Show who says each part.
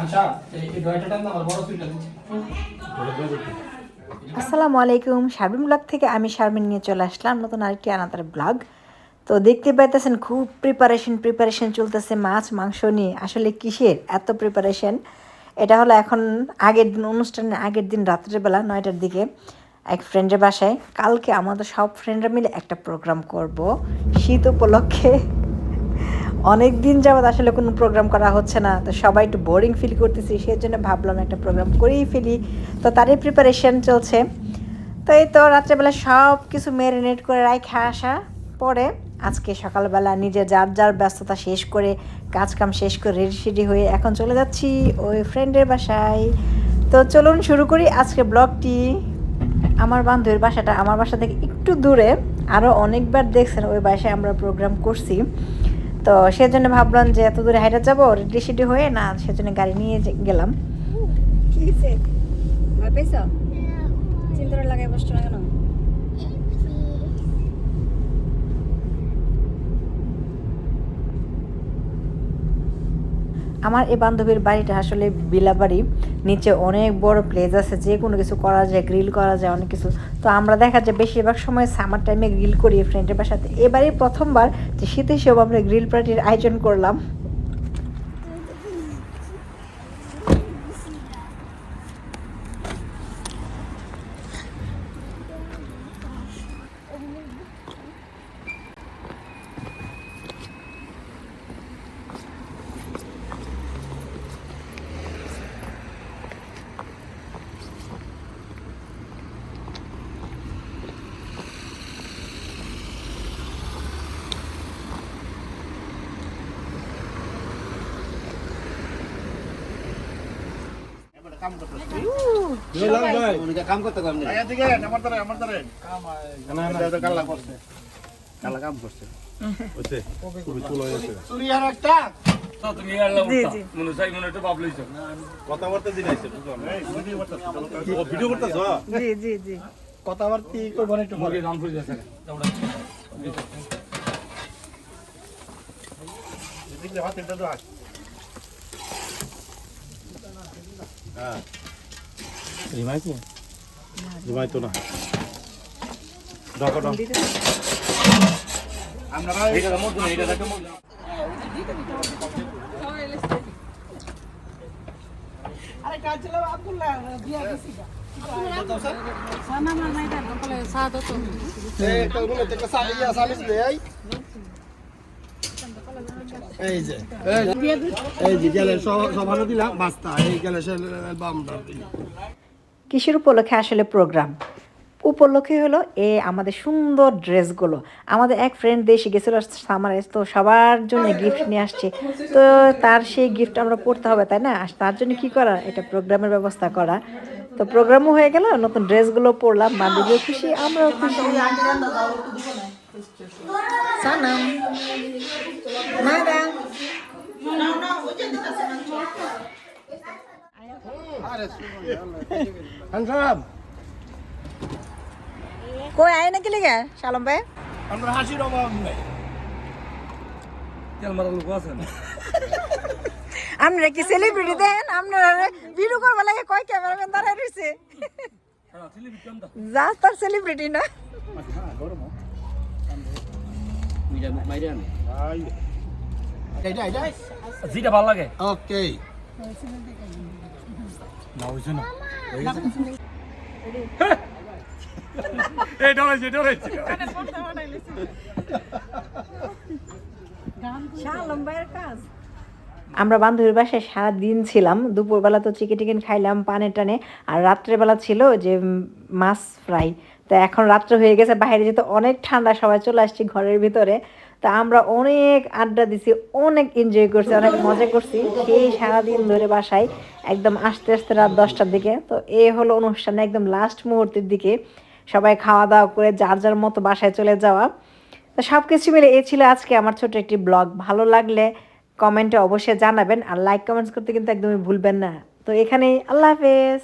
Speaker 1: আচ্ছা
Speaker 2: আসসালামু আলাইকুম, শারমিন ব্লগ থেকে আমি শারমিন নিয়ে চলে আসলাম নতুন আরেকটি আনাদার ব্লগ। তো দেখতে পাইতেছেন, খুব প্রিপারেশন প্রিপারেশন চলতেছে মাছ, মাংস নিয়ে। আসলে কিসের এত প্রিপারেশন এটা হলো এখন আগের দিন অনুষ্ঠানের আগের দিন রাত্রেবেলা নয়টার দিকে এক ফ্রেন্ডের বাসায়। কালকে আমাদের সব ফ্রেন্ডরা মিলে একটা প্রোগ্রাম করব। শীত উপলক্ষে। অনেক দিন যাবৎ আসলে কোনো প্রোগ্রাম করা হচ্ছে না, তো সবাই একটু বোরিং ফিল করতেছি সেই জন্য ভাবলাম একটা প্রোগ্রাম করেই ফেলি। তো তারই প্রিপারেশন চলছে। তো এই তো রাত্রেবেলা সব কিছু ম্যারিনেট করে রাখে আসা পরে আজকে সকালবেলা নিজে যার যার ব্যস্ততা শেষ করে কাজ কাম শেষ করে রেডি সেডি হয়ে এখন চলে যাচ্ছি ওই ফ্রেন্ডের বাসায়। তো চলুন শুরু করি আজকে ব্লগটি আমার বান্ধবীর বাসাটা, আমার বাসা থেকে একটু দূরে আরও অনেকবার দেখছেন ওই বাসায় আমরা প্রোগ্রাম করছি। তো সেজন্য ভাবলাম যে এত দূরে হাইটা যাব রেডি সেডি হয়ে না, সেজন্য গাড়ি নিয়ে গেলাম।
Speaker 3: ঠিক আছে চিন্তা লাগাই বসছো না কেন?
Speaker 2: আমার এই বান্ধবীর বাড়িটা আসলে বিলাবাড়ি। নিচে অনেক বড় প্লেস আছে, যে কোনো কিছু করা যায় গ্রিল করা যায়, অনেক কিছু। তো আমরা দেখা যায় বেশিরভাগ সময় সামার টাইমে গ্রিল করি ফ্রেন্ডের বাসাতে। এবারে প্রথমবার যে শীত হিসেবে আমরা গ্রিল পার্টির আয়োজন করলাম।
Speaker 4: কাম করতে কম নেই
Speaker 1: এদিকে আমার দ্বারা আমার দ্বারা না না কাল্লা করছে।
Speaker 4: কালা কাম করছে।
Speaker 1: চুরি আর একটা?
Speaker 4: কথাবার্তা ভিডিও করতেছ
Speaker 2: জি জি জি।
Speaker 1: কথাবার্তি করব না একটু এদিকে হাত এটা দাও
Speaker 4: হ্যাঁ। রিমাই কি রিমাই তো না। ডাকো ডাক
Speaker 1: আমরা
Speaker 4: এইটা মোর দিন এইটা দেখো মোর
Speaker 1: এই কলগুলো থেকে সালিয়া সালিস দে এই এই যে এই যে গেলে সভানো দিলাম বাস্তা এই গেলে সে বামটা দিলাম।
Speaker 2: কিসের উপলক্ষে আসলে প্রোগ্রাম উপলক্ষে হলো এ আমাদের সুন্দর ড্রেসগুলো। আমাদের এক ফ্রেন্ড দেশে গেছিল সামার তো সবার জন্য গিফট নিয়ে আসছে। তো তার সেই গিফট আমরা পড়তে হবে তাই না? আর তার জন্য কি করা? এটা প্রোগ্রামের ব্যবস্থা করা। তো প্রোগ্রামও হয়ে গেল নতুন ড্রেসগুলো পরলাম বান্ধবীও খুশি আমরাও খুশি। সানাম। কই আয় নাকি লেগে শালম ভাই?
Speaker 1: আমরা হাসির অভাব নেই।
Speaker 2: আপনারা কি সেলিব্রিটি দেন? আপনারা ভিডিও করবার লাগে কয় ক্যামেরাম্যান দাঁড়ায় রয়েছে? যা তার সেলিব্রিটি না?
Speaker 4: যেটা ভালো লাগে।
Speaker 1: ওকে
Speaker 2: আমরা বান্ধবীর বাসায় সারা দিন ছিলাম। দুপুরবেলা তো চিকেন টিকেন খাইলাম পানে টানে। আর রাত্রেবেলা ছিল যে মাছ ফ্রাই। তো এখন রাত্রে হয়ে গেছে, বাইরে যেতে অনেক ঠান্ডা, সবাই চলে আসছি ঘরের ভিতরে, তা আমরা অনেক আড্ডা দিছি, অনেক এনজয় করছি, অনেক মজা করছি, সেই সারাদিন ধরে বাসায় একদম আস্তে আস্তে রাত দশটার দিকে, তো এ হলো অনুষ্ঠানে একদম লাস্ট মুহূর্তের দিকে, সবাই খাওয়া দাওয়া করে যার যার মতো বাসায় চলে যাওয়া, তো সব কিছু মিলে এ ছিল আজকে আমার ছোট একটি ব্লগ, ভালো লাগলে কমেন্টে অবশ্যই জানাবেন, আর লাইক কমেন্টস করতে কিন্তু একদমই ভুলবেন না, তো এখানেই আল্লাহ হাফেজ।